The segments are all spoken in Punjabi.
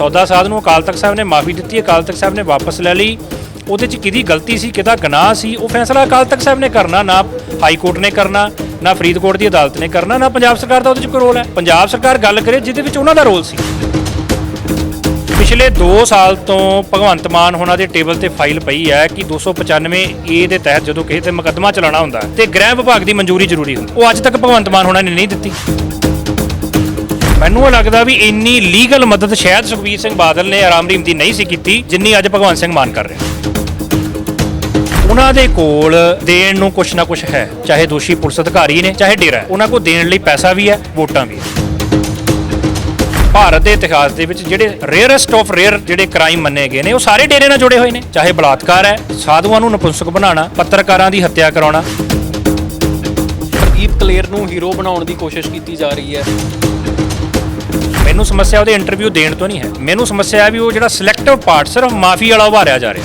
ਸੌਦਾ ਸਾਧ ਨੂੰ ਅਕਾਲ ਤਖਤ ਸਾਹਿਬ ਨੇ ਮਾਫੀ ਦਿੱਤੀ, ਅਕਾਲ ਤਖਤ ਸਾਹਿਬ ਨੇ ਵਾਪਸ ਲੈ ਲਈ। ਉਹਦੇ 'ਚ ਕਿਹਦੀ ਗਲਤੀ ਸੀ, ਕਿਹਦਾ ਗੁਨਾਹ ਸੀ, ਉਹ ਫੈਸਲਾ ਅਕਾਲ ਤਖਤ ਸਾਹਿਬ ਨੇ ਕਰਨਾ, ਨਾ ਹਾਈ ਕੋਰਟ ਨੇ ਕਰਨਾ, ਨਾ ਫਰੀਦਕੋਟ ਦੀ ਅਦਾਲਤ ਨੇ ਕਰਨਾ, ਨਾ ਪੰਜਾਬ ਸਰਕਾਰ ਦਾ ਉਹਦੇ 'ਚ ਕੋਈ ਰੋਲ ਹੈ। ਪੰਜਾਬ ਸਰਕਾਰ ਗੱਲ ਕਰੇ ਜਿਹਦੇ ਵਿੱਚ ਉਹਨਾਂ ਦਾ ਰੋਲ ਸੀ। ਪਿਛਲੇ 2 ਸਾਲ ਤੋਂ ਭਗਵੰਤ ਮਾਨ ਹੋਣਾ ਦੇ ਟੇਬਲ ਤੇ ਫਾਈਲ ਪਈ ਹੈ ਕਿ 295 ਏ ਦੇ ਤਹਿਤ ਜਦੋਂ ਕਿਸੇ ਤੇ ਮੁਕੱਦਮਾ ਚਲਾਉਣਾ ਹੁੰਦਾ ਤੇ ਗ੍ਰਹਿ ਵਿਭਾਗ ਦੀ ਮਨਜ਼ੂਰੀ ਜ਼ਰੂਰੀ ਹੁੰਦੀ ਉਹ ਅੱਜ ਤੱਕ ਭਗਵੰਤ ਮਾਨ ਹੋਣਾ ਨੇ ਨਹੀਂ ਦਿੱਤੀ। ਮੈਨੂੰ ਇਹ ਲੱਗਦਾ ਵੀ ਇੰਨੀ ਲੀਗਲ ਮਦਦ ਸ਼ਾਇਦ ਸੁਖਬੀਰ ਸਿੰਘ ਬਾਦਲ ਨੇ ਆਰਾਮ ਰੀਮ ਦੀ ਨਹੀਂ ਸੀ ਕੀਤੀ, ਜਿੰਨੀ ਅੱਜ ਭਗਵੰਤ ਸਿੰਘ ਮਾਨ ਕਰ ਰਿਹਾ। ਉਹਨਾਂ ਦੇ ਕੋਲ ਦੇਣ ਨੂੰ ਕੁਛ ਨਾ ਕੁਛ ਹੈ, ਚਾਹੇ ਦੋਸ਼ੀ ਪੁਲਿਸ ਅਧਿਕਾਰੀ ਨੇ, ਚਾਹੇ ਡੇਰਾ ਉਹਨਾਂ ਕੋਲ ਦੇਣ ਲਈ ਪੈਸਾ ਵੀ ਹੈ, ਵੋਟਾਂ ਵੀ ਹੈ। ਭਾਰਤ ਦੇ ਇਤਿਹਾਸ ਦੇ ਵਿੱਚ ਜਿਹੜੇ ਰੇਅਰੈਸਟ ਆਫ ਰੇਅਰ ਜਿਹੜੇ ਕ੍ਰਾਈਮ ਮੰਨੇ ਗਏ ਨੇ, ਉਹ ਸਾਰੇ ਡੇਰੇ ਨਾਲ ਜੁੜੇ ਹੋਏ ਨੇ। ਚਾਹੇ ਬਲਾਤਕਾਰ ਹੈ, ਸਾਧੂਆਂ ਨੂੰ ਨਪੁੰਸਕ ਬਣਾਉਣਾ, ਪੱਤਰਕਾਰਾਂ ਦੀ ਹੱਤਿਆ ਕਰਾਉਣਾ। ਪ੍ਰਦੀਪ ਕਲੇਰ ਨੂੰ ਹੀਰੋ ਬਣਾਉਣ ਦੀ ਕੋਸ਼ਿਸ਼ ਕੀਤੀ ਜਾ ਰਹੀ ਹੈ। ਮੈਨੂੰ ਸਮੱਸਿਆ ਉਹਦੇ ਇੰਟਰਵਿਊ ਦੇਣ ਤੋਂ ਨਹੀਂ ਹੈ। ਮੈਨੂੰ ਸਮੱਸਿਆ ਹੈ ਵੀ ਉਹ ਜਿਹੜਾ ਸਿਲੈਕਟਿਵ ਪਾਰਟ ਸਿਰਫ ਮਾਫੀ ਵਾਲਾ ਉਭਾਰਿਆ ਜਾ ਰਿਹਾ।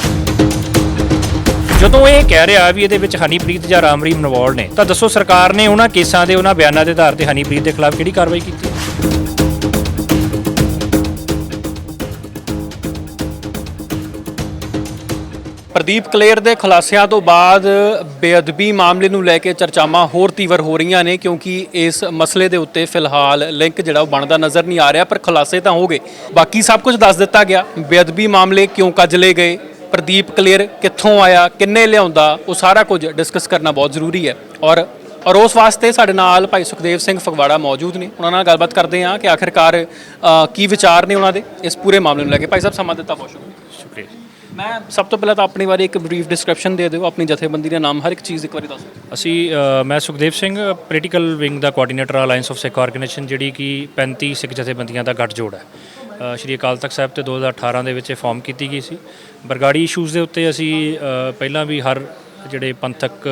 ਜਦੋਂ ਇਹ ਕਹਿ ਰਿਹਾ ਵੀ ਇਹਦੇ ਵਿੱਚ ਹਨੀਪ੍ਰੀਤ ਜਾਂ ਰਾਮਰੀਮ ਨਵਾਲ ਨੇ, ਤਾਂ ਦੱਸੋ ਸਰਕਾਰ ਨੇ ਉਹਨਾਂ ਕੇਸਾਂ ਦੇ ਉਹਨਾਂ ਬਿਆਨਾਂ ਦੇ ਆਧਾਰ ਤੇ ਹਨੀਪ੍ਰੀਤ ਦੇ ਖਿਲਾਫ ਕਿਹੜੀ ਕਾਰਵਾਈ ਕੀਤੀ? ਪ੍ਰਦੀਪ ਕਲੇਰ ਦੇ ਖੁਲਾਸਿਆਂ ਤੋਂ ਬਾਅਦ ਬੇਅਦਬੀ ਮਾਮਲੇ ਨੂੰ ਲੈ ਕੇ ਚਰਚਾਵਾਂ ਹੋਰ ਤੀਵਰ ਹੋ ਰਹੀਆਂ ਨੇ, ਕਿਉਂਕਿ ਇਸ ਮਸਲੇ ਦੇ ਉੱਤੇ ਫਿਲਹਾਲ ਲਿੰਕ ਜਿਹੜਾ ਉਹ ਬਣਦਾ ਨਜ਼ਰ ਨਹੀਂ ਆ ਰਿਹਾ, ਪਰ ਖੁਲਾਸੇ ਤਾਂ ਹੋ ਗਏ ਬਾਕੀ ਸਭ ਕੁਝ ਦੱਸ ਦਿੱਤਾ ਗਿਆ। ਬੇਅਦਬੀ ਮਾਮਲੇ ਕਿਉਂ ਕੱਜਲੇ ਗਏ? ਪ੍ਰਦੀਪ ਕਲੇਰ ਕਿੱਥੋਂ ਆਇਆ, ਕਿੰਨੇ ਲਿਆਉਂਦਾ? ਉਹ ਸਾਰਾ ਕੁਝ ਡਿਸਕਸ ਕਰਨਾ ਬਹੁਤ ਜ਼ਰੂਰੀ ਹੈ। ਔਰ ਔਰ ਉਸ ਵਾਸਤੇ ਸਾਡੇ ਨਾਲ ਭਾਈ ਸੁਖਦੇਵ ਸਿੰਘ ਫਗਵਾੜਾ ਮੌਜੂਦ ਨੇ। ਉਹਨਾਂ ਨਾਲ ਗੱਲਬਾਤ ਕਰਦੇ ਹਾਂ ਕਿ ਆਖਿਰਕਾਰ ਕੀ ਵਿਚਾਰ ਨੇ ਉਹਨਾਂ ਦੇ? ਇਸ ਪੂਰੇ ਮਾਮਲੇ ਨੂੰ ਲੈ ਕੇ। ਭਾਈ ਸਾਹਿਬ, ਸਮਾਂ ਦਿੱਤਾ ਬਹੁਤ ਸ਼ੁਕਰੀਆ। ਸ਼ੁਕਰੀਆ ਮੈਂ ਸਭ ਤੋਂ ਪਹਿਲਾਂ ਤਾਂ ਆਪਣੀ ਬਾਰੇ ਇੱਕ ਬਰੀਫ ਡਿਸਕ੍ਰਿਪਸ਼ਨ ਦੇ ਦਿਓ ਆਪਣੀ ਜਥੇਬੰਦੀ ਦਾ ਨਾਮ ਹਰ ਇੱਕ ਚੀਜ਼ ਇੱਕ ਵਾਰੀ ਦੱਸ ਦਿਓ। ਅਸੀਂ ਮੈਂ Sukhdev Singh political wing the coordinator alliance of Sikh organisation ਜਿਹੜੀ ਕਿ 35 ਸਿੱਖ ਜਥੇਬੰਦੀਆਂ ਦਾ ਗੱਠਜੋੜ ਹੈ। ਸ਼੍ਰੀ ਅਕਾਲ ਤਖਤ ਸਾਹਿਬ ਤੇ 2018 ਦੇ ਵਿੱਚ ਇਹ ਫਾਰਮ ਕੀਤੀ ਗਈ ਸੀ। ਬਰਗਾੜੀ ਇਸ਼ੂਜ਼ ਦੇ ਉੱਤੇ ਅਸੀਂ ਪਹਿਲਾਂ ਵੀ ਹਰ ਜਿਹੜੇ ਪੰਥਕ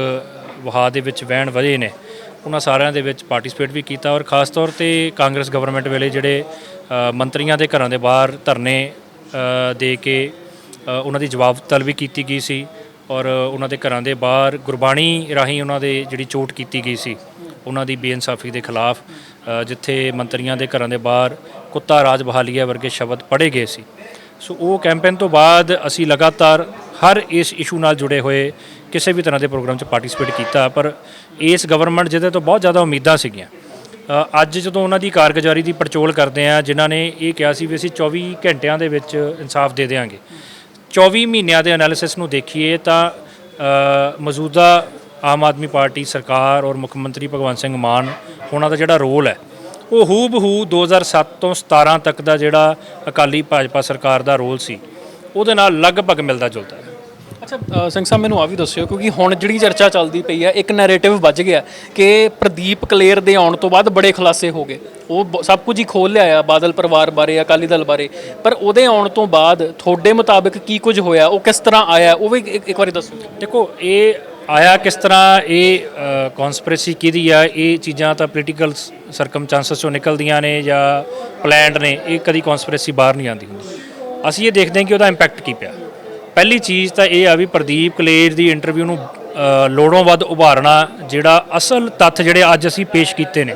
ਵਹਾ ਦੇ ਵਿੱਚ ਵਹਿਣ ਵਜੇ ਨੇ ਉਹਨਾਂ ਸਾਰਿਆਂ ਦੇ ਵਿੱਚ ਪਾਰਟਿਸਿਪੇਟ ਵੀ ਕੀਤਾ ਔਰ ਖਾਸ ਤੌਰ ਤੇ ਕਾਂਗਰਸ ਗਵਰਨਮੈਂਟ ਵੇਲੇ ਜਿਹੜੇ ਮੰਤਰੀਆਂ ਦੇ ਘਰਾਂ ਦੇ ਬਾਹਰ ਧਰਨੇ ਦੇ ਕੇ ਉਹਨਾਂ ਦੀ ਜਵਾਬ ਤਲਬੀ ਕੀਤੀ ਗਈ ਸੀ ਔਰ ਉਹਨਾਂ ਦੇ ਘਰਾਂ ਦੇ ਬਾਹਰ ਗੁਰਬਾਣੀ ਰਾਹੀਂ ਉਹਨਾਂ ਦੇ ਜਿਹੜੀ ਚੋਟ ਕੀਤੀ ਗਈ ਸੀ, ਉਹਨਾਂ ਦੀ ਬੇਇਨਸਾਫੀ ਦੇ ਖਿਲਾਫ ਜਿੱਥੇ ਮੰਤਰੀਆਂ ਦੇ ਘਰਾਂ ਦੇ ਬਾਹਰ ਕੁੱਤਾ ਰਾਜ ਬਹਾਲੀਆ ਵਰਗੇ ਸ਼ਬਦ ਪੜ੍ਹੇ ਗਏ ਸੀ। ਸੋ ਉਹ ਕੈਂਪੇਨ ਤੋਂ ਬਾਅਦ ਅਸੀਂ ਲਗਾਤਾਰ ਹਰ ਇਸ ਇਸ਼ੂ ਨਾਲ ਜੁੜੇ ਹੋਏ, ਕਿਸੇ ਵੀ ਤਰ੍ਹਾਂ ਦੇ ਪ੍ਰੋਗਰਾਮ 'ਚ ਪਾਰਟਿਸਿਪੇਟ ਕੀਤਾ, ਪਰ ਇਸ ਗਵਰਨਮੈਂਟ ਜਿਹਦੇ ਤੋਂ ਬਹੁਤ ਜ਼ਿਆਦਾ ਉਮੀਦਾਂ ਸੀਗੀਆਂ। ਅੱਜ ਜਦੋਂ ਉਹਨਾਂ ਦੀ ਕਾਰਗੁਜ਼ਾਰੀ ਦੀ ਪੜਚੋਲ ਕਰਦੇ ਆ ਜਿਨ੍ਹਾਂ ਨੇ ਇਹ ਕਿਹਾ ਸੀ ਵੀ ਅਸੀਂ 24 ਘੰਟਿਆਂ ਦੇ ਵਿੱਚ ਇਨਸਾਫ ਦੇ ਦੇਵਾਂਗੇ 24 ਮਹੀਨਿਆਂ ਦੇ ਐਨਾਲਿਸਿਸ ਨੂੰ ਦੇਖੀਏ ਤਾਂ ਮੌਜੂਦਾ ਆਮ ਆਦਮੀ ਪਾਰਟੀ ਸਰਕਾਰ ਔਰ ਮੁੱਖ ਮੰਤਰੀ ਭਗਵੰਤ ਸਿੰਘ ਮਾਨ, ਉਹਨਾਂ ਦਾ ਜਿਹੜਾ ਰੋਲ ਹੈ, ਉਹ ਹੂ ਬਹੂ 2007 ਤੋਂ 17 ਤੱਕ ਦਾ ਜਿਹੜਾ ਅਕਾਲੀ ਭਾਜਪਾ ਸਰਕਾਰ ਦਾ ਰੋਲ ਸੀ, ਉਹਦੇ ਨਾਲ ਲਗਭਗ ਮਿਲਦਾ ਜੁਲਦਾ ਹੈ। ਅੱਛਾ ਸਿੰਘ ਸਾਹਿਬ, ਮੈਨੂੰ ਆ ਵੀ ਦੱਸਿਓ, ਕਿਉਂਕਿ ਹੁਣ ਜਿਹੜੀ ਚਰਚਾ ਚੱਲਦੀ ਪਈ ਹੈ, ਇੱਕ ਨੈਰੇਟਿਵ ਵੱਜ ਗਿਆ ਕਿ ਪ੍ਰਦੀਪ ਕਲੇਰ ਦੇ ਆਉਣ ਤੋਂ ਬਾਅਦ ਬੜੇ ਖੁਲਾਸੇ ਹੋ ਗਏ। ਉਹ ਬ- ਸਭ ਕੁਝ ਹੀ ਖੋਲ ਲਿਆ ਆ, ਬਾਦਲ ਪਰਿਵਾਰ ਬਾਰੇ, ਅਕਾਲੀ ਦਲ ਬਾਰੇ। ਪਰ ਉਹਦੇ ਆਉਣ ਤੋਂ ਬਾਅਦ ਤੁਹਾਡੇ ਮੁਤਾਬਕ ਕੀ ਕੁਝ ਹੋਇਆ, ਉਹ ਕਿਸ ਤਰ੍ਹਾਂ ਆਇਆ, ਉਹ ਵੀ ਇੱਕ ਇੱਕ ਵਾਰੀ ਦੱਸੋ। ਦੇਖੋ, ਇਹ ਆਇਆ ਕਿਸ ਤਰ੍ਹਾਂ, ਇਹ ਕਨਸਪੀਰੇਸੀ ਕਿਹਦੀ ਆ, ਇਹ ਚੀਜ਼ਾਂ ਤਾਂ ਪੋਲੀਟੀਕਲ ਸਰਕਮਸਟੈਂਸਸ ਚੋਂ ਨਿਕਲਦੀਆਂ ਨੇ ਜਾਂ ਪਲਾਨਡ ਨੇ, ਇਹ ਕਦੀ ਕਨਸਪੀਰੇਸੀ ਬਾਹਰ ਨਹੀਂ ਆਉਂਦੀ ਹੁੰਦੀ। ਅਸੀਂ ਇਹ ਦੇਖਦੇ ਹਾਂ ਕਿ ਉਹਦਾ ਇੰਪੈਕਟ ਕੀ ਪਿਆ। ਪਹਿਲੀ ਚੀਜ਼ ਤਾਂ ਇਹ ਆ ਵੀ ਪ੍ਰਦੀਪ ਕਲੇਰ ਦੀ ਇੰਟਰਵਿਊ ਨੂੰ ਲੋੜੋਂ ਵੱਧ ਉਭਾਰਨਾ ਜਿਹੜਾ ਅਸਲ ਤੱਥ ਜਿਹੜੇ ਅੱਜ ਅਸੀਂ ਪੇਸ਼ ਕੀਤੇ ਨੇ,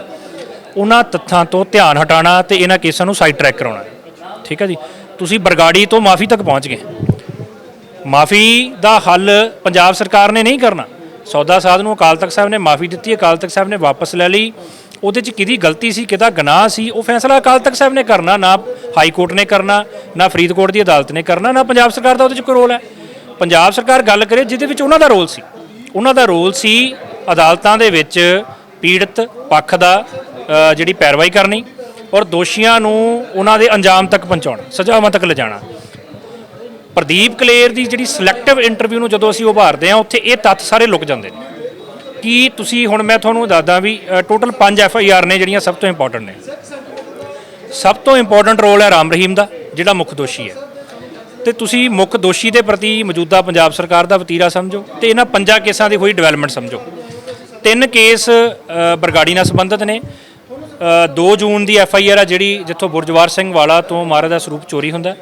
ਉਹਨਾਂ ਤੱਥਾਂ ਤੋਂ ਧਿਆਨ ਹਟਾਉਣਾ ਤੇ ਇਹਨਾਂ ਕੇਸਾਂ ਨੂੰ ਸਾਈਡ ਟਰੈਕ ਕਰਾਉਣਾ। ਠੀਕ ਹੈ ਜੀ? ਤੁਸੀਂ ਬਰਗਾੜੀ ਤੋਂ ਮਾਫੀ ਤੱਕ ਪਹੁੰਚ ਗਏ। ਮਾਫੀ ਦਾ ਹੱਲ ਪੰਜਾਬ ਸਰਕਾਰ ਨੇ ਨਹੀਂ ਕਰਨਾ। ਸੌਦਾ ਸਾਧ ਨੂੰ ਅਕਾਲ ਤਖਤ ਸਾਹਿਬ ਨੇ ਮਾਫੀ ਦਿੱਤੀ, ਅਕਾਲ ਤਖਤ ਸਾਹਿਬ ਨੇ ਵਾਪਸ ਲੈ ਲਈ। ਉਹਦੇ 'ਚ ਕਿਹਦੀ ਗਲਤੀ ਸੀ, ਕਿਹਦਾ ਗੁਨਾਹ ਸੀ, ਉਹ ਫੈਸਲਾ ਅਕਾਲ ਤਖਤ ਸਾਹਿਬ ਨੇ ਕਰਨਾ, ਨਾ ਹਾਈ ਕੋਰਟ ਨੇ ਕਰਨਾ, ਨਾ ਫਰੀਦਕੋਟ ਦੀ ਅਦਾਲਤ ਨੇ ਕਰਨਾ, ਨਾ ਪੰਜਾਬ ਸਰਕਾਰ ਦਾ ਉਹਦੇ 'ਚ ਕੋਈ ਰੋਲ ਹੈ। ਪੰਜਾਬ ਸਰਕਾਰ ਗੱਲ ਕਰੇ ਜਿਹਦੇ ਵਿੱਚ ਉਹਨਾਂ ਦਾ ਰੋਲ ਸੀ। ਉਹਨਾਂ ਦਾ ਰੋਲ ਸੀ ਅਦਾਲਤਾਂ ਦੇ ਵਿੱਚ ਪੀੜਤ ਪੱਖ ਦਾ ਜਿਹੜੀ ਪੈਰਵਾਈ ਕਰਨੀ ਔਰ ਦੋਸ਼ੀਆਂ ਨੂੰ ਉਹਨਾਂ ਦੇ ਅੰਜਾਮ ਤੱਕ ਪਹੁੰਚਾਉਣਾ, ਸਜ਼ਾਵਾਂ ਤੱਕ ਲਿਜਾਣਾ। ਪ੍ਰਦੀਪ ਕਲੇਰ ਦੀ ਜਿਹੜੀ ਸਿਲੈਕਟਿਵ ਇੰਟਰਵਿਊ ਨੂੰ ਜਦੋਂ ਅਸੀਂ ਉਭਾਰਦੇ ਹਾਂ, ਉੱਥੇ ਇਹ ਤੱਥ ਸਾਰੇ ਲੁਕ ਜਾਂਦੇ ਨੇ। ਕੀ ਤੁਸੀਂ ਹੁਣ ਮੈਂ ਤੁਹਾਨੂੰ ਦੱਸਦਾ ਵੀ ਟੋਟਲ 5 ਐਫ ਆਈ ਆਰ ਨੇ ਜਿਹੜੀਆਂ ਸਭ ਤੋਂ ਇੰਪੋਰਟੈਂਟ ਨੇ। ਸਭ ਤੋਂ ਇੰਪੋਰਟੈਂਟ ਰੋਲ ਹੈ ਰਾਮ ਰਹੀਮ ਦਾ, ਜਿਹੜਾ ਮੁੱਖ ਦੋਸ਼ੀ ਹੈ। ਤੇ ਤੁਸੀਂ ਮੁੱਖ ਦੋਸ਼ੀ ਦੇ ਪ੍ਰਤੀ ਮੌਜੂਦਾ ਪੰਜਾਬ ਸਰਕਾਰ ਦਾ ਵਤੀਰਾ ਸਮਝੋ ਤੇ ਇਹਨਾਂ ਪੰਜਾਂ ਕੇਸਾਂ ਦੀ ਹੋਈ ਡਿਵੈਲਪਮੈਂਟ ਸਮਝੋ। ਤਿੰਨ ਕੇਸ ਬਰਗਾੜੀ ਨਾਲ ਸੰਬੰਧਿਤ ਨੇ। 2 ਜੂਨ ਦੀ ਐਫ ਆਈ ਆਰ ਆ ਜਿਹੜੀ ਜਿੱਥੋਂ ਬੁਰਜਵਾਰ ਸਿੰਘ ਵਾਲਾ ਤੋਂ ਮਹਾਰਾਜ ਦਾ ਸਰੂਪ ਚੋਰੀ ਹੁੰਦਾ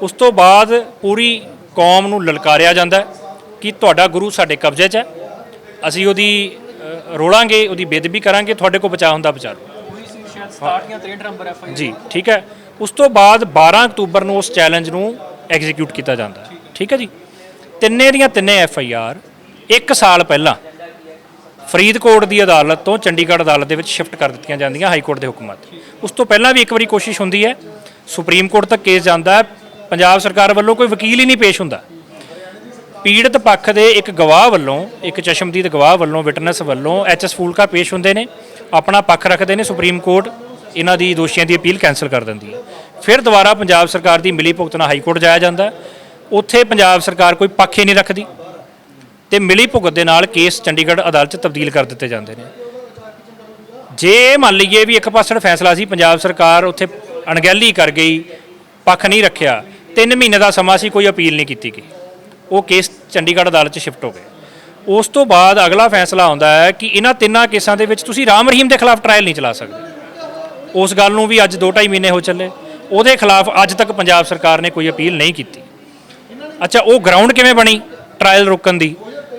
ਉਸ ਤੋਂ ਬਾਅਦ ਪੂਰੀ ਕੌਮ ਨੂੰ ਲਲਕਾਰਿਆ ਜਾਂਦਾ ਕਿ ਤੁਹਾਡਾ ਗੁਰੂ ਸਾਡੇ ਕਬਜ਼ੇ 'ਚ ਹੈ। ਅਸੀਂ ਉਹਦੀ ਰੋਲਾਂਗੇ ਉਹਦੀ ਬੇਦਬੀ ਕਰਾਂਗੇ ਤੁਹਾਡੇ ਕੋਲ ਬਚਾ ਹੁੰਦਾ ਬਚਾ ਲਓ। ਸ਼ਾਇਦ 67 ਜਾਂ 63 ਨੰਬਰ ਐਫ ਜੀ ਠੀਕ ਹੈ। ਉਸ ਤੋਂ ਬਾਅਦ 12 ਅਕਤੂਬਰ ਨੂੰ ਉਸ ਚੈਲੰਜ ਨੂੰ ਐਗਜ਼ੀਕਿਊਟ ਕੀਤਾ ਜਾਂਦਾ। ਹੈ ਠੀਕ ਹੈ ਜੀ? ਤਿੰਨੇ ਦੀਆਂ ਤਿੰਨੇ ਐਫ ਆਈ ਆਰ 1 ਸਾਲ ਪਹਿਲਾਂ ਫਰੀਦਕੋਟ ਦੀ ਅਦਾਲਤ ਤੋਂ ਚੰਡੀਗੜ੍ਹ ਅਦਾਲਤ ਦੇ ਵਿੱਚ ਸ਼ਿਫਟ ਕਰ ਦਿੱਤੀਆਂ ਜਾਂਦੀਆਂ ਹਾਈ ਕੋਰਟ ਦੇ ਹੁਕਮਾਂ ਤੇ। ਉਸ ਤੋਂ ਪਹਿਲਾਂ ਵੀ ਇੱਕ ਵਾਰੀ ਕੋਸ਼ਿਸ਼ ਹੁੰਦੀ ਹੈ। ਸੁਪਰੀਮ ਕੋਰਟ ਤੱਕ ਕੇਸ ਜਾਂਦਾ ਹੈ। ਪੰਜਾਬ ਸਰਕਾਰ ਵੱਲੋਂ ਕੋਈ ਵਕੀਲ ਹੀ ਨਹੀਂ ਪੇਸ਼ ਹੁੰਦਾ। ਪੀੜਤ ਪੱਖ ਦੇ ਇੱਕ ਗਵਾਹ ਵੱਲੋਂ, ਇੱਕ ਚਸ਼ਮਦੀਦ ਗਵਾਹ ਵੱਲੋਂ, ਵਿਟਨੈਸ ਵੱਲੋਂ ਐਚਐਸ ਫੂਲਕਾ ਪੇਸ਼ ਹੁੰਦੇ ਨੇ, ਆਪਣਾ ਪੱਖ ਰੱਖਦੇ ਨੇ ਸੁਪਰੀਮ ਕੋਰਟ, ਇਹਨਾਂ ਦੀ ਦੋਸ਼ੀਆਂ ਦੀ ਅਪੀਲ ਕੈਨਸਲ ਕਰ ਦਿੰਦੀ ਹੈ। ਫਿਰ ਦੁਬਾਰਾ ਪੰਜਾਬ ਸਰਕਾਰ ਦੀ ਮਿਲੀ ਭੁਗਤ ਨਾਲ ਹਾਈ ਕੋਰਟ ਜਾਇਆ ਜਾਂਦਾ ਉੱਥੇ ਪੰਜਾਬ ਸਰਕਾਰ ਕੋਈ ਪੱਖ ਹੀ ਨਹੀਂ ਰੱਖਦੀ ਤੇ ਮਿਲੀ ਭੁਗਤ ਦੇ ਨਾਲ ਕੇਸ ਚੰਡੀਗੜ੍ਹ ਅਦਾਲਤ 'ਚ ਤਬਦੀਲ ਕਰ ਦਿੱਤੇ ਜਾਂਦੇ ਨੇ। ਜੇ ਇਹ ਮੰਨ ਲਈਏ ਵੀ ਇੱਕ ਪਾਸੜ ਫੈਸਲਾ ਸੀ, ਪੰਜਾਬ ਸਰਕਾਰ ਉੱਥੇ ਅਣਗਹਿਲੀ ਕਰ ਗਈ, ਪੱਖ ਨਹੀਂ ਰੱਖਿਆ 3 ਮਹੀਨੇ ਦਾ ਸਮਾਂ ਸੀ, ਕੋਈ ਅਪੀਲ ਨਹੀਂ ਕੀਤੀ ਗਈ। ਉਹ ਕੇਸ ਚੰਡੀਗੜ੍ਹ ਅਦਾਲਤ 'ਚ ਸ਼ਿਫਟ ਹੋ ਗਏ। ਉਸ ਤੋਂ ਬਾਅਦ ਅਗਲਾ ਫੈਸਲਾ ਆਉਂਦਾ ਹੈ ਕਿ ਇਹਨਾਂ ਤਿੰਨਾਂ ਕੇਸਾਂ ਦੇ ਵਿੱਚ ਤੁਸੀਂ ਰਾਮ ਰਹੀਮ ਦੇ ਖਿਲਾਫ ਟ੍ਰਾਇਲ ਨਹੀਂ ਚਲਾ ਸਕਦੇ। ਉਸ ਗੱਲ ਨੂੰ ਵੀ ਅੱਜ 2.5 ਮਹੀਨੇ ਹੋ ਚੱਲੇ। ਉਹਦੇ ਖਿਲਾਫ ਅੱਜ ਤੱਕ ਪੰਜਾਬ ਸਰਕਾਰ ਨੇ ਕੋਈ ਅਪੀਲ ਨਹੀਂ ਕੀਤੀ। ਅੱਛਾ ਉਹ ਗਰਾਊਂਡ ਕਿਵੇਂ ਬਣੀ ਟ੍ਰਾਇਲ ਰੋਕਣ ਦੀ?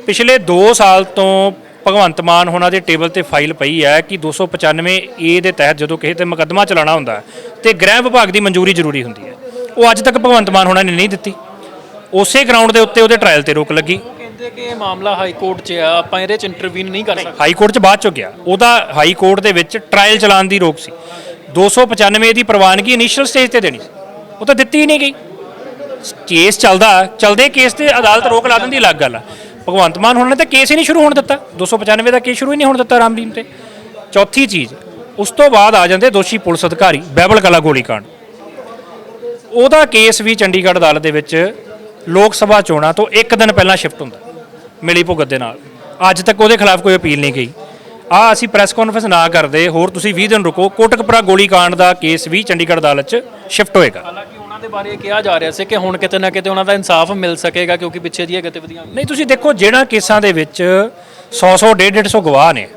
ਪਿਛਲੇ 2 ਸਾਲ ਤੋਂ ਭਗਵੰਤ ਮਾਨ ਹੋਣਾ ਦੇ ਟੇਬਲ ਤੇ ਫਾਈਲ ਪਈ ਹੈ ਕਿ 295 ਏ ਦੇ ਤਹਿਤ ਜਦੋਂ ਕਿਸੇ ਤੇ ਮੁਕੱਦਮਾ ਚਲਾਉਣਾ ਹੁੰਦਾ ਹੈ, ਤੇ ਗ੍ਰਹਿ ਵਿਭਾਗ ਦੀ ਮਨਜ਼ੂਰੀ ਜ਼ਰੂਰੀ ਹੁੰਦੀ ਹੈ। ਉਹ ਅੱਜ ਤੱਕ ਭਗਵੰਤ ਮਾਨ ਹੋਣਾ ਨੇ ਨਹੀਂ ਦਿੱਤੀ। ਉਸੇ ਗਰਾਊਂਡ ਦੇ ਉੱਤੇ ਉਹਦੇ ਟ੍ਰਾਇਲ ਤੇ ਰੋਕ ਲੱਗੀ। ਉਹ ਕਹਿੰਦੇ ਕਿ ਇਹ ਮਾਮਲਾ ਹਾਈ ਕੋਰਟ 'ਚ ਆ ਆਪਾਂ ਇਹਦੇ 'ਚ ਇੰਟਰਵੀਨ ਨਹੀਂ ਕਰ ਸਕਦੇ। ਹਾਈ ਕੋਰਟ 'ਚ ਬਾਅਦ ਚੋਂ ਗਿਆ। ਉਹਦਾ ਹਾਈ ਕੋਰਟ ਦੇ ਵਿੱਚ ਟ੍ਰਾਇਲ ਚਲਾਉਣ ਦੀ ਰੋਕ ਸੀ। 295 ਦੀ ਪ੍ਰਵਾਨਗੀ ਇਨੀਸ਼ੀਅਲ ਸਟੇਜ ਤੇ ਦੇਣੀ ਸੀ। ਉਹ ਤਾਂ ਦਿੱਤੀ ਹੀ ਨਹੀਂ ਗਈ। ਕੇਸ ਚੱਲਦਾ ਚਲਦੇ ਕੇਸ ਤੇ ਅਦਾਲਤ ਰੋਕ ਲਾ ਦਿੰਦੀ ਅਲੱਗ ਗੱਲ ਆ। ਭਗਵੰਤ ਮਾਨ ਹੋਣਾ ਨੇ ਤਾਂ ਕੇਸ ਹੀ ਨਹੀਂ ਸ਼ੁਰੂ ਹੋਣ ਦਿੱਤਾ। 295 ਦਾ ਕੇਸ ਸ਼ੁਰੂ ਹੀ ਨਹੀਂ ਹੋਣ ਦਿੱਤਾ ਰਾਮਦੀਨ ਤੇ। ਚੌਥੀ ਚੀਜ਼ ਉਸ ਤੋਂ ਬਾਅਦ ਆ ਜਾਂਦੇ ਦੋਸ਼ੀ ਪੁਲਿਸ ਅਧਿਕਾਰੀ ਬੈਬਲ ਕਲਾ ਗੋਲੀकांड ਉਹਦਾ ਕੇਸ ਵੀ ਚੰਡੀਗੜ੍ਹ ਅਦਾਲਤ ਦੇ ਵਿੱਚ ਲੋਕ ਸਭਾ ਚੋਣਾਂ ਤੋਂ ਇੱਕ ਦਿਨ ਪਹਿਲਾਂ ਸ਼ਿਫਟ ਹੁੰਦਾ ਮਿਲੀ ਭੁਗਤ ਦੇ ਨਾਲ। ਅੱਜ ਤੱਕ ਉਹਦੇ ਖਿਲਾਫ ਕੋਈ ਅਪੀਲ ਨਹੀਂ ਗਈ। ਆ ਅਸੀਂ ਪ੍ਰੈਸ ਕਾਨਫਰੰਸ ਨਾ ਕਰਦੇ ਹੋਰ ਤੁਸੀਂ 20 ਦਿਨ ਰੁਕੋ ਕੋਟਕਪੁਰਾ ਗੋਲੀकांड ਦਾ ਕੇਸ ਵੀ ਚੰਡੀਗੜ੍ਹ ਅਦਾਲਤ 'ਚ ਸ਼ਿਫਟ ਹੋਏਗਾ। ਹਾਲਾਂਕਿ ਉਹਨਾਂ ਦੇ ਬਾਰੇ ਕਿਹਾ ਜਾ ਰਿਹਾ ਸੀ ਕਿ ਹੁਣ ਕਿਤੇ ਨਾ ਕਿਤੇ ਉਹਨਾਂ ਦਾ ਇਨਸਾਫ ਮਿਲ ਸਕੇਗਾ ਕਿਉਂਕਿ ਪਿੱਛੇ ਦੀਆਂ ਗਤੀਵਿਧੀਆਂ ਨਹੀਂ ਤੁਸੀਂ ਦੇਖੋ ਜਿਹੜਾ ਕੇਸਾਂ ਦੇ ਵਿੱਚ 100 100 150 150 ਗਵਾਹ ਨੇ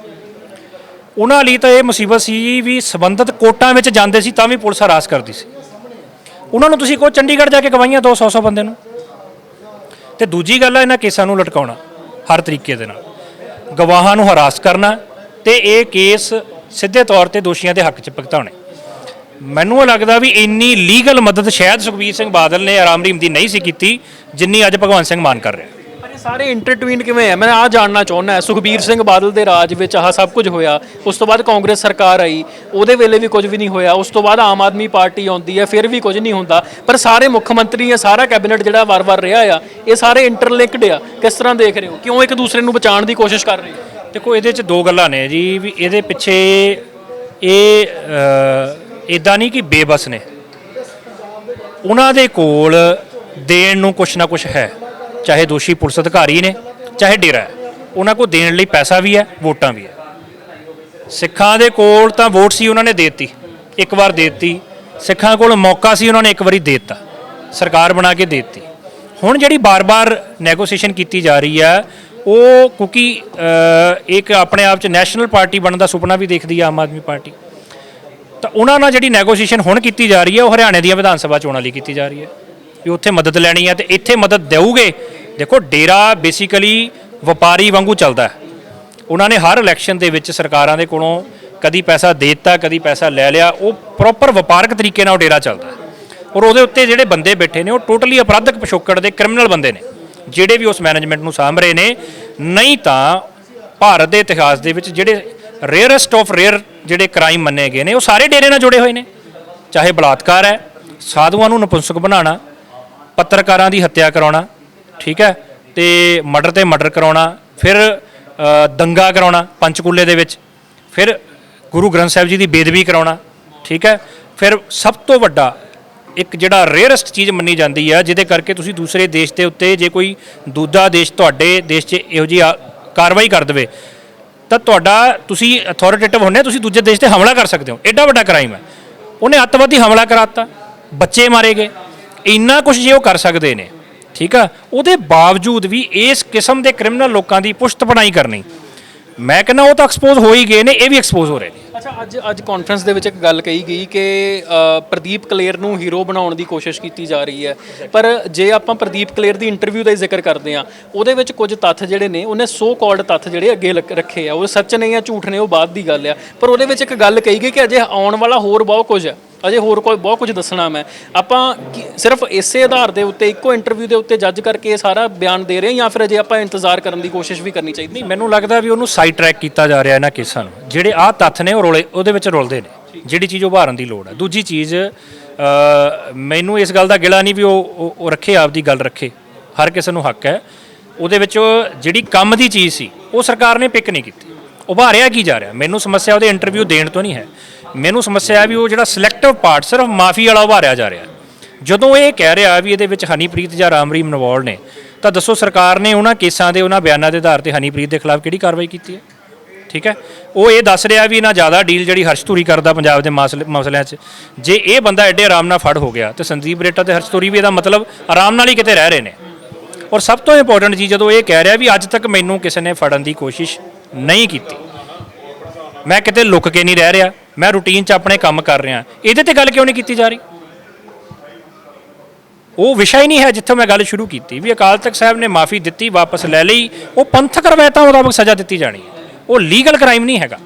ਉਹਨਾਂ ਲਈ ਤਾਂ ਇਹ ਮੁਸੀਬਤ ਸੀ ਵੀ ਸਬੰਧਤ ਕੋਰਟਾਂ ਵਿੱਚ ਜਾਂਦੇ ਸੀ ਤਾਂ ਵੀ ਪੁਲਿਸ ਹਰਾਸ ਕਰਦੀ ਸੀ। ਉਹਨਾਂ ਨੂੰ ਤੁਸੀਂ ਕਹੋ ਚੰਡੀਗੜ੍ਹ ਜਾ ਕੇ ਗਵਾਹੀਆਂ ਦੋ 100 100 ਬੰਦੇ ਨੂੰ। ਤੇ ਦੂਜੀ ਗੱਲ ਆ, ਇਹਨਾਂ ਕੇਸਾਂ ਨੂੰ ਲਟਕਾਉਣਾ, ਹਰ ਤਰੀਕੇ ਦੇ ਨਾਲ। ਗਵਾਹਾਂ ਨੂੰ ਹਰਾਸ ਕਰਨਾ ਤੇ ਇਹ ਕੇਸ ਸਿੱਧੇ ਤੌਰ ਤੇ ਦੋਸ਼ੀਆਂ ਦੇ ਹੱਕ 'ਚ ਭੁਗਤਾਉਣੇ। ਮੈਨੂੰ ਇਹ ਲੱਗਦਾ ਵੀ ਇੰਨੀ ਲੀਗਲ ਮਦਦ ਸ਼ਾਇਦ ਸੁਖਬੀਰ ਸਿੰਘ ਬਾਦਲ ਨੇ ਆਰਾਮ ਰਹੀਮ ਦੀ ਨਹੀਂ ਸੀ ਕੀਤੀ, ਜਿੰਨੀ ਅੱਜ ਭਗਵੰਤ ਸਿੰਘ ਮਾਨ ਕਰ ਰਿਹਾ। ਸਾਰੇ ਇੰਟਰਟਵੀਨ ਕਿਵੇਂ ਹੈ ਮੈਂ ਆ ਜਾਣਨਾ ਚਾਹੁੰਦਾ, ਸੁਖਬੀਰ ਸਿੰਘ ਬਾਦਲ ਦੇ ਰਾਜ ਵਿੱਚ ਆਹ ਸਭ ਕੁਝ ਹੋਇਆ। ਉਸ ਤੋਂ ਬਾਅਦ ਕਾਂਗਰਸ ਸਰਕਾਰ ਆਈ। ਉਹਦੇ ਵੇਲੇ ਵੀ ਕੁਝ ਵੀ ਨਹੀਂ ਹੋਇਆ। ਉਸ ਤੋਂ ਬਾਅਦ ਆਮ ਆਦਮੀ ਪਾਰਟੀ ਆਉਂਦੀ ਹੈ, ਫਿਰ ਵੀ ਕੁਝ ਨਹੀਂ ਹੁੰਦਾ। ਪਰ ਸਾਰੇ ਮੁੱਖ ਮੰਤਰੀ ਆ ਸਾਰਾ ਕੈਬਨਿਟ ਜਿਹੜਾ ਵਾਰ-ਵਾਰ ਰਿਹਾ ਆ, ਇਹ ਸਾਰੇ ਇੰਟਰਲਿੰਕਡ ਆ। ਕਿਸ ਤਰ੍ਹਾਂ ਦੇਖ ਰਹੇ ਹੋ? ਕਿਉਂ ਇੱਕ ਦੂਸਰੇ ਨੂੰ ਬਚਾਉਣ ਦੀ ਕੋਸ਼ਿਸ਼ ਕਰ ਰਹੇ ਹੋ? ਦੇਖੋ, ਇਹਦੇ ਚ ਦੋ ਗੱਲਾਂ ਨੇ ਜੀ, ਵੀ ਇਹਦੇ ਪਿੱਛੇ ਇਹ ਇਦਾਂ ਨਹੀਂ ਕਿ ਬੇਬਸ ਨੇ। ਉਹਨਾਂ ਦੇ ਕੋਲ ਦੇਣ ਨੂੰ ਕੁਛ ਨਾ ਕੁਛ ਹੈ। ਚਾਹੇ ਦੋਸ਼ੀ ਪੁਲਿਸ ਅਧਿਕਾਰੀ ਨੇ, ਚਾਹੇ ਡੇਰਾ ਹੈ, ਉਹਨਾਂ ਕੋਲ ਦੇਣ ਲਈ ਪੈਸਾ ਵੀ ਹੈ, ਵੋਟਾਂ ਵੀ ਹੈ। ਸਿੱਖਾਂ ਦੇ ਕੋਲ ਤਾਂ ਵੋਟ ਸੀ, ਉਹਨਾਂ ਨੇ ਦੇਤੀ, ਇੱਕ ਵਾਰ ਦੇਤੀ। ਸਿੱਖਾਂ ਕੋਲ ਮੌਕਾ ਸੀ, ਉਹਨਾਂ ਨੇ ਇੱਕ ਵਾਰੀ ਦੇਤਾ, ਸਰਕਾਰ ਬਣਾ ਕੇ ਦੇਤੀ। ਹੁਣ ਜਿਹੜੀ ਬਾਰ-ਬਾਰ ਨੈਗੋਸੀਏਸ਼ਨ ਕੀਤੀ ਜਾ ਰਹੀ ਹੈ, ਉਹ ਕਿਉਂਕਿ ਇੱਕ ਆਪਣੇ ਆਪ ਚ ਨੈਸ਼ਨਲ ਪਾਰਟੀ ਬਣਨ ਦਾ ਸੁਪਨਾ ਵੀ ਦੇਖਦੀ ਹੈ ਆਮ ਆਦਮੀ ਪਾਰਟੀ। ਤਾਂ ਉਹਨਾਂ ਨਾਲ ਜਿਹੜੀ ਨੈਗੋਸੀਏਸ਼ਨ ਹੁਣ ਕੀਤੀ ਜਾ ਰਹੀ ਹੈ, ਉਹ ਹਰਿਆਣੇ ਦੀਆਂ ਵਿਧਾਨ ਸਭਾ ਚੋਣਾਂ ਲਈ ਕੀਤੀ ਜਾ ਰਹੀ ਹੈ। ਵੀ ਉੱਥੇ ਮਦਦ ਲੈਣੀ ਹੈ ਤੇ ਇੱਥੇ ਮਦਦ ਦੇਊਗੇ। ਦੇਖੋ, ਡੇਰਾ ਬੇਸਿਕਲੀ ਵਪਾਰੀ ਵਾਂਗੂ ਚੱਲਦਾ ਹੈ। ਉਹਨਾਂ ਨੇ ਹਰ ਇਲੈਕਸ਼ਨ ਦੇ ਵਿੱਚ ਸਰਕਾਰਾਂ ਦੇ ਕੋਲੋਂ ਕਦੀ ਪੈਸਾ ਦੇ ਦਿੱਤਾ, ਕਦੀ ਪੈਸਾ ਲੈ ਲਿਆ। ਉਹ ਪ੍ਰੋਪਰ ਵਪਾਰਕ ਤਰੀਕੇ ਨਾਲ ਉਹ ਡੇਰਾ ਚੱਲਦਾ ਔਰ ਉਹਦੇ ਉੱਤੇ ਜਿਹੜੇ ਬੰਦੇ ਬੈਠੇ ਨੇ, ਉਹ ਟੋਟਲੀ ਅਪਰਾਧਕ ਪਿਛੋਕੜ ਦੇ ਕ੍ਰਿਮੀਨਲ ਬੰਦੇ ਨੇ, ਜਿਹੜੇ ਵੀ ਉਸ ਮੈਨੇਜਮੈਂਟ ਨੂੰ ਸਾਂਭ ਰਹੇ ਨੇ। ਨਹੀਂ ਤਾਂ ਭਾਰਤ ਦੇ ਇਤਿਹਾਸ ਦੇ ਵਿੱਚ ਜਿਹੜੇ ਰੇਅਰੈਸਟ ਆਫ ਰੇਅਰ ਜਿਹੜੇ ਕ੍ਰਾਈਮ ਮੰਨੇ ਗਏ ਨੇ, ਉਹ ਸਾਰੇ ਡੇਰੇ ਨਾਲ ਜੁੜੇ ਹੋਏ ਨੇ। ਚਾਹੇ ਬਲਾਤਕਾਰ ਹੈ, ਸਾਧੂਆਂ ਨੂੰ ਨਪੁੰਸਕ ਬਣਾਉਣਾ ਪੱਤਰਕਾਰਾਂ ਦੀ ਹੱਤਿਆ ਕਰਾਉਣਾ, ਠੀਕ ਹੈ? ਤੇ ਮਰਡਰ ਤੇ ਮਰਡਰ ਕਰਾਉਣਾ, ਫਿਰ ਦੰਗਾ ਕਰਾਉਣਾ ਪੰਚਕੂਲੇ ਦੇ ਵਿੱਚ, ਫਿਰ ਗੁਰੂ ਗ੍ਰੰਥ ਸਾਹਿਬ ਜੀ ਦੀ ਬੇਦਬੀ ਕਰਾਉਣਾ, ਠੀਕ ਹੈ? ਫਿਰ ਸਭ ਤੋਂ ਵੱਡਾ ਇੱਕ ਜਿਹੜਾ ਰੇਅਰੈਸਟ ਚੀਜ਼ ਮੰਨੀ ਜਾਂਦੀ ਹੈ ਜਿਹਦੇ ਕਰਕੇ ਤੁਸੀਂ ਦੂਸਰੇ ਦੇਸ਼ ਦੇ ਉੱਤੇ ਜੇ ਕੋਈ ਦੂਜਾ ਦੇਸ਼ ਤੁਹਾਡੇ ਦੇਸ਼ 'ਚ ਇਹੋ ਜਿਹੀ ਆ- ਕਾਰਵਾਈ ਕਰ ਦੇਵੇ, ਤਾਂ ਤੁਹਾਡਾ ਤੁਸੀਂ ਅਥਾਰਟੇਟਿਵ ਹੁੰਨੇ ਤੁਸੀਂ ਦੂਜੇ ਦੇਸ਼ ਤੇ ਹਮਲਾ ਕਰ ਸਕਦੇ ਹੋ। ਐਡਾ ਵੱਡਾ ਕ੍ਰਾਈਮ ਹੈ। ਉਹਨੇ ਅੱਤਵਾਦੀ ਹਮਲਾ ਕਰਾਤਾ, ਬੱਚੇ ਮਾਰੇ ਗਏ। ਇੰਨਾ ਕੁਝ ਜੇ ਉਹ ਕਰ ਸਕਦੇ ਨੇ ਠੀਕ ਆ ਉਹਦੇ ਬਾਵਜੂਦ ਵੀ ਇਸ ਕਿਸਮ ਦੇ ਕ੍ਰਿਮੀਨਲ ਲੋਕਾਂ ਦੀ ਪੁਸ਼ਤ ਬਣਾਈ ਕਰਨੀ। ਮੈਂ ਕਹਿੰਦਾ ਉਹ ਤਾਂ ਐਕਸਪੋਜ਼ ਹੋ ਹੀ ਗਏ ਨੇ ਇਹ ਵੀ ਐਕਸਪੋਜ਼ ਹੋ ਰਹੇ ਨੇ। ਅੱਛਾ ਅੱਜ ਅੱਜ ਕਾਨਫਰੰਸ ਦੇ ਵਿੱਚ ਇੱਕ ਗੱਲ ਕਹੀ ਗਈ ਕਿ ਪ੍ਰਦੀਪ ਕਲੇਰ ਨੂੰ ਹੀਰੋ ਬਣਾਉਣ ਦੀ ਕੋਸ਼ਿਸ਼ ਕੀਤੀ ਜਾ ਰਹੀ ਹੈ। ਪਰ ਜੇ ਆਪਾਂ ਪ੍ਰਦੀਪ ਕਲੇਰ ਦੀ ਇੰਟਰਵਿਊ ਦਾ ਹੀ ਜ਼ਿਕਰ ਕਰਦੇ ਆ ਉਹਦੇ ਵਿੱਚ ਕੁਝ ਤੱਥ ਜਿਹੜੇ ਨੇ ਉਹਨੇ ਸੋ ਕਾਲਡ ਤੱਥ ਜਿਹੜੇ ਅੱਗੇ ਰੱਖੇ ਆ। ਉਹ ਸੱਚ ਨੇ ਜਾਂ ਝੂਠ ਨੇ ਉਹ ਬਾਅਦ ਦੀ ਗੱਲ ਆ। ਪਰ ਉਹਦੇ ਵਿੱਚ ਇੱਕ ਗੱਲ ਕਹੀ ਗਈ ਕਿ ਅਜੇ ਆਉਣ ਵਾਲਾ ਹੋਰ ਬਹੁਤ ਕੁਝ ਹੈ। ਅਜੇ ਹੋਰ ਕੋਈ ਬਹੁਤ ਕੁਝ ਦੱਸਣਾ ਮੈਂ। ਆਪਾਂ ਕੀ- ਸਿਰਫ ਇਸੇ ਆਧਾਰ ਦੇ ਉੱਤੇ ਇੱਕੋ ਇੰਟਰਵਿਊ ਦੇ ਉੱਤੇ ਜੱਜ ਕਰਕੇ ਇਹ ਸਾਰਾ ਬਿਆਨ ਦੇ ਰਹੇ ਹਾਂ ਜਾਂ ਫਿਰ ਅਜੇ ਆਪਾਂ ਇੰਤਜ਼ਾਰ ਕਰਨ ਦੀ ਕੋਸ਼ਿਸ਼ ਵੀ ਕਰਨੀ ਚਾਹੀਦੀ ਨਹੀਂ ਮੈਨੂੰ ਲੱਗਦਾ ਵੀ ਉਹਨੂੰ ਸਾਈਡ ਟਰੈਕ ਕੀਤਾ ਜਾ ਰਿਹਾ ਇਹਨਾਂ ਕੇਸਾਂ ਨੂੰ। ਜਿਹੜੇ ਆਹ ਤੱਥ ਨੇ ਉਹ ਰੋਲੇ ਉਹਦੇ ਵਿੱਚ ਰੁਲਦੇ ਨੇ। ਜਿਹੜੀ ਚੀਜ਼ ਉਭਾਰਨ ਦੀ ਲੋੜ ਹੈ। ਦੂਜੀ ਚੀਜ਼ ਅ, ਮੈਨੂੰ ਇਸ ਗੱਲ ਦਾ ਗਿਲਾ ਨਹੀਂ ਵੀ ਉਹ ਉਹ- ਉਹ ਰੱਖੇ ਆਪਦੀ ਗੱਲ ਰੱਖੇ। ਹਰ ਕਿਸੇ ਨੂੰ ਹੱਕ ਹੈ। ਉਹਦੇ ਵਿੱਚ ਉਹ ਜਿਹੜੀ ਕੰਮ ਦੀ ਚੀਜ਼ ਸੀ ਉਹ ਸਰਕਾਰ ਨੇ ਪਿਕ ਨਹੀਂ ਕੀਤੀ। ਉਭਾਰਿਆ ਕੀ ਜਾ ਰਿਹਾ? ਮੈਨੂੰ ਸਮੱਸਿਆ ਉਹਦੇ ਇੰਟਰਵਿਊ ਦੇਣ ਤੋਂ ਨਹੀਂ ਹੈ। ਮੈਨੂੰ ਸਮੱਸਿਆ ਹੈ ਵੀ ਉਹ ਜਿਹੜਾ ਸਿਲੈਕਟਿਵ ਪਾਰਟ ਸਿਰਫ ਮਾਫੀ ਵਾਲਾ ਉਭਾਰਿਆ ਜਾ ਰਿਹਾ। ਜਦੋਂ ਇਹ ਕਹਿ ਰਿਹਾ ਵੀ ਇਹਦੇ ਵਿੱਚ ਹਨੀਪ੍ਰੀਤ ਜਾਂ ਰਾਮਰੀਮ ਨਵੋਲ ਨੇ, ਤਾਂ ਦੱਸੋ ਸਰਕਾਰ ਨੇ ਉਹਨਾਂ ਕੇਸਾਂ ਦੇ, ਉਹਨਾਂ ਬਿਆਨਾਂ ਦੇ ਆਧਾਰ ਤੇ ਹਨੀਪ੍ਰੀਤ ਦੇ ਖਿਲਾਫ ਕਿਹੜੀ ਕਾਰਵਾਈ ਕੀਤੀ ਹੈ? ਠੀਕ ਹੈ? ਉਹ ਇਹ ਦੱਸ ਰਿਹਾ ਵੀ ਇਹਨਾਂ ਜ਼ਿਆਦਾ ਡੀਲ ਜਿਹੜੀ ਹਰਸ਼ਤੂਰੀ ਕਰਦਾ ਪੰਜਾਬ ਦੇ ਮਸਲੇ ਮਸਲਿਆਂ 'ਚ, ਜੇ ਇਹ ਬੰਦਾ ਐਡੇ ਆਰਾਮ ਨਾਲ ਫੜ ਹੋ ਗਿਆ, ਤੇ ਸੰਦੀਪ ਰੇਟਾ ਤੇ ਹਰਸ਼ਤੂਰੀ ਵੀ ਇਹਦਾ ਮਤਲਬ ਆਰਾਮ ਨਾਲ ਹੀ ਕਿਤੇ ਰਹਿ ਰਹੇ ਨੇ। ਔਰ ਸਭ ਤੋਂ ਇੰਪੋਰਟੈਂਟ ਜੀ ਜਦੋਂ ਇਹ ਕਹਿ ਰਿਹਾ ਵੀ ਅੱਜ ਤੱਕ ਮੈਨੂੰ ਕਿਸੇ ਨੇ ਫੜਨ ਦੀ ਕੋਸ਼ਿਸ਼ ਨਹੀਂ ਕੀਤੀ, ਮੈਂ ਕਿਤੇ ਲੁੱਕ ਕੇ ਨਹੀਂ ਰਹਿ ਰਿਹਾ। ਮੈਂ ਰੂਟੀਨ 'ਚ ਆਪਣੇ ਕੰਮ ਕਰ ਰਿਹਾ। ਇਹਦੇ ਤੇ ਗੱਲ ਕਿਉਂ ਨਹੀਂ ਕੀਤੀ ਜਾ ਰਹੀ? ਉਹ ਵਿਸ਼ਾ ਹੀ ਨਹੀਂ ਹੈ ਜਿੱਥੋਂ ਮੈਂ ਗੱਲ ਸ਼ੁਰੂ ਕੀਤੀ ਵੀ ਅਕਾਲ ਤਖਤ ਸਾਹਿਬ ਨੇ ਮਾਫੀ ਦਿੱਤੀ, ਵਾਪਸ ਲੈ ਲਈ। ਉਹ ਪੰਥਕ ਰਵਾਇਤਾਂ ਮੁਤਾਬਕ ਸਜ਼ਾ ਦਿੱਤੀ ਜਾਣੀ ਹੈ। ਉਹ ਲੀਗਲ ਕ੍ਰਾਈਮ ਨਹੀਂ ਹੈਗਾ।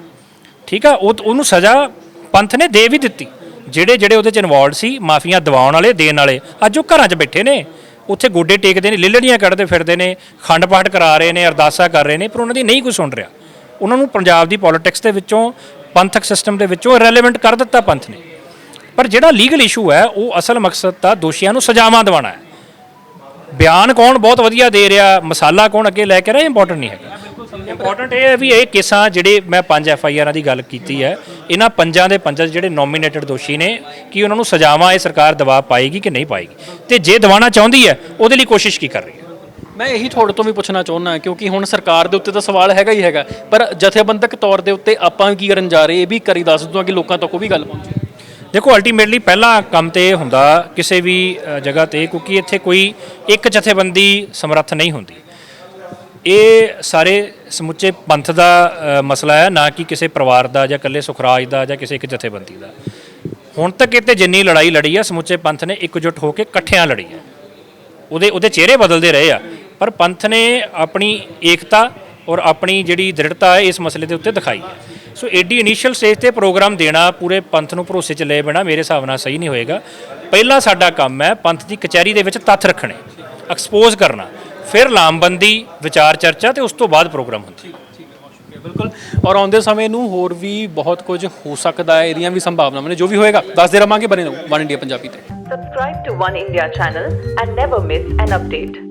ਠੀਕ ਆ? ਉਹ, ਉਹਨੂੰ ਸਜ਼ਾ ਪੰਥ ਨੇ ਦੇ ਵੀ ਦਿੱਤੀ। ਜਿਹੜੇ ਜਿਹੜੇ ਉਹਦੇ ਚ ਇਨਵੋਲਡ ਸੀ, ਮਾਫੀਆਂ ਦਿਵਾਉਣ ਵਾਲੇ, ਦੇਣ ਵਾਲੇ, ਅੱਜ ਉਹ ਘਰਾਂ 'ਚ ਬੈਠੇ ਨੇ। ਉੱਥੇ ਗੋਡੇ ਟੇਕਦੇ ਨੇ, ਲਿਲੜੀਆਂ ਕੱਢਦੇ ਫਿਰਦੇ ਨੇ, ਖੰਡ ਪਾਠ ਕਰਾ ਰਹੇ ਨੇ, ਅਰਦਾਸਾਂ ਕਰ ਰਹੇ ਨੇ, ਪਰ ਉਹਨਾਂ ਦੀ ਨਹੀਂ ਕੋਈ ਸੁਣ ਰਿਹਾ। ਉਹਨਾਂ ਨੂੰ ਪੰਜਾਬ ਦੀ ਪੋਲਿਟਿਕਸ ਦੇ ਵਿੱਚੋਂ ਪੰਥਕ ਸਿਸਟਮ ਦੇ ਵਿੱਚੋਂ ਰੈਲੇਵੈਂਟ ਕਰ ਦਿੱਤਾ ਪੰਥ ਨੇ। ਪਰ ਜਿਹੜਾ ਲੀਗਲ ਇਸ਼ੂ ਹੈ, ਉਹ ਅਸਲ ਮਕਸਦ ਤਾਂ ਦੋਸ਼ੀਆਂ ਨੂੰ ਸਜ਼ਾਵਾਂ ਦਿਵਾਉਣਾ ਹੈ। ਬਿਆਨ ਕੌਣ ਬਹੁਤ ਵਧੀਆ ਦੇ ਰਿਹਾ, ਮਸਾਲਾ ਕੌਣ ਅੱਗੇ ਲੈ ਕੇ ਰਿਹਾ ਇੰਪੋਰਟੈਂਟ ਨਹੀਂ ਹੈਗਾ। ਇੰਪੋਰਟੈਂਟ ਇਹ ਹੈ ਵੀ ਇਹ ਕੇਸਾਂ ਜਿਹੜੇ ਮੈਂ ਪੰਜ ਐਫ ਆਈ ਆਰਾਂ ਦੀ ਗੱਲ ਕੀਤੀ ਹੈ, ਇਹਨਾਂ ਪੰਜਾਂ ਦੇ ਪੰਜਾਂ ਜਿਹੜੇ ਨੋਮੀਨੇਟਡ ਦੋਸ਼ੀ ਨੇ, ਕਿ ਉਹਨਾਂ ਨੂੰ ਸਜ਼ਾਵਾਂ ਇਹ ਸਰਕਾਰ ਦਵਾ ਪਾਏਗੀ ਕਿ ਨਹੀਂ ਪਾਏਗੀ? ਤੇ ਜੇ ਦਿਵਾਉਣਾ ਚਾਹੁੰਦੀ ਹੈ, ਉਹਦੇ ਲਈ ਕੋਸ਼ਿਸ਼ ਕੀ ਕਰ ਰਹੀ ਹੈ? ਮੈਂ ਇਹੀ ਤੁਹਾਡੇ ਤੋਂ ਵੀ ਪੁੱਛਣਾ ਚਾਹੁੰਦਾ ਕਿਉਂਕਿ ਹੁਣ ਸਰਕਾਰ ਦੇ ਉੱਤੇ ਤਾਂ ਸਵਾਲ ਹੈਗਾ ਹੀ ਹੈਗਾ, ਪਰ ਜਥੇਬੰਦਕ ਤੌਰ ਦੇ ਉੱਤੇ ਆਪਾਂ ਕੀ ਕਰਨ ਜਾ ਰਹੇ, ਇਹ ਵੀ ਕਰੀ ਦੱਸ ਦੂੰ ਕਿ ਲੋਕਾਂ ਤੱਕ ਉਹ ਵੀ ਗੱਲ ਪਹੁੰਚੇ। ਦੇਖੋ ਅਲਟੀਮੇਟਲੀ ਪਹਿਲਾ ਕੰਮ ਤੇ ਹੁੰਦਾ, ਕਿਸੇ ਵੀ ਜਗ੍ਹਾ ਤੇ, ਕਿਉਂਕਿ ਇੱਥੇ ਕੋਈ ਇੱਕ ਜਥੇਬੰਦੀ ਸਮਰੱਥ ਨਹੀਂ ਹੁੰਦੀ। ਇਹ ਸਾਰੇ ਸਮੁੱਚੇ ਪੰਥ ਦਾ ਮਸਲਾ ਹੈ, ਨਾ ਕਿ ਕਿਸੇ ਪਰਿਵਾਰ ਦਾ ਜਾਂ ਇਕੱਲੇ ਸੁਖਰਾਜ ਦਾ ਜਾਂ ਕਿਸੇ ਇੱਕ ਜਥੇਬੰਦੀ ਦਾ। ਹੁਣ ਤੱਕ ਇੱਥੇ ਜਿੰਨੀ ਲੜਾਈ ਲੜੀ ਆ, ਸਮੁੱਚੇ ਪੰਥ ਨੇ ਇਕਜੁੱਟ ਹੋ ਕੇ ਇਕੱਠਿਆਂ ਲੜੀ ਆ। ਉਹਦੇ ਉਹਦੇ ਚਿਹਰੇ ਬਦਲਦੇ ਰਹੇ ਆ। ਪਰ ਪੰਥ ਨੇ ਆਪਣੀ ਏਕਤਾ ਔਰ ਆਪਣੀ ਜਿਹੜੀ ਦ੍ਰਿੜਤਾ ਹੈ ਇਸ ਮਸਲੇ ਦੇ ਉੱਤੇ ਦਿਖਾਈ ਹੈ। ਸੋ ਏਡੀ ਇਨੀਸ਼ੀਅਲ ਸਟੇਜ ਤੇ ਪ੍ਰੋਗਰਾਮ ਦੇਣਾ ਪੂਰੇ ਪੰਥ ਨੂੰ ਭਰੋਸੇ 'ਚ ਲਏ ਬਿਨਾ ਮੇਰੇ ਹਿਸਾਬ ਨਾਲ ਸਹੀ ਨਹੀਂ ਹੋਏਗਾ। ਪਹਿਲਾ ਸਾਡਾ ਕੰਮ ਹੈ ਪੰਥ ਦੀ ਕਚਹਿਰੀ ਦੇ ਵਿੱਚ ਤੱਥ ਰੱਖਣੇ ਐਕਸਪੋਜ਼ ਕਰਨਾ ਫਿਰ ਲਾਮਬੰਦੀ ਵਿਚਾਰ ਚਰਚਾ ਤੇ ਉਸ ਤੋਂ ਬਾਅਦ ਪ੍ਰੋਗਰਾਮ ਹੁੰਦਾ। ਬਿਲਕੁਲ। ਔਰ ਆਉਂਦੇ ਸਮੇਂ ਨੂੰ ਹੋਰ ਵੀ ਬਹੁਤ ਕੁਝ ਹੋ ਸਕਦਾ ਹੈ ਇਹਦੀਆਂ ਵੀ ਸੰਭਾਵਨਾਵਾਂ ਨੇ ਜੋ ਵੀ ਹੋਏਗਾ ਦੱਸਦੇ ਰਵਾਂਗੇ ਬਣੇ ਰਹੋ ਵਨ ਇੰਡੀਆ ਪੰਜਾਬੀ ਤੇ। Subscribe to One India channel and never miss an update.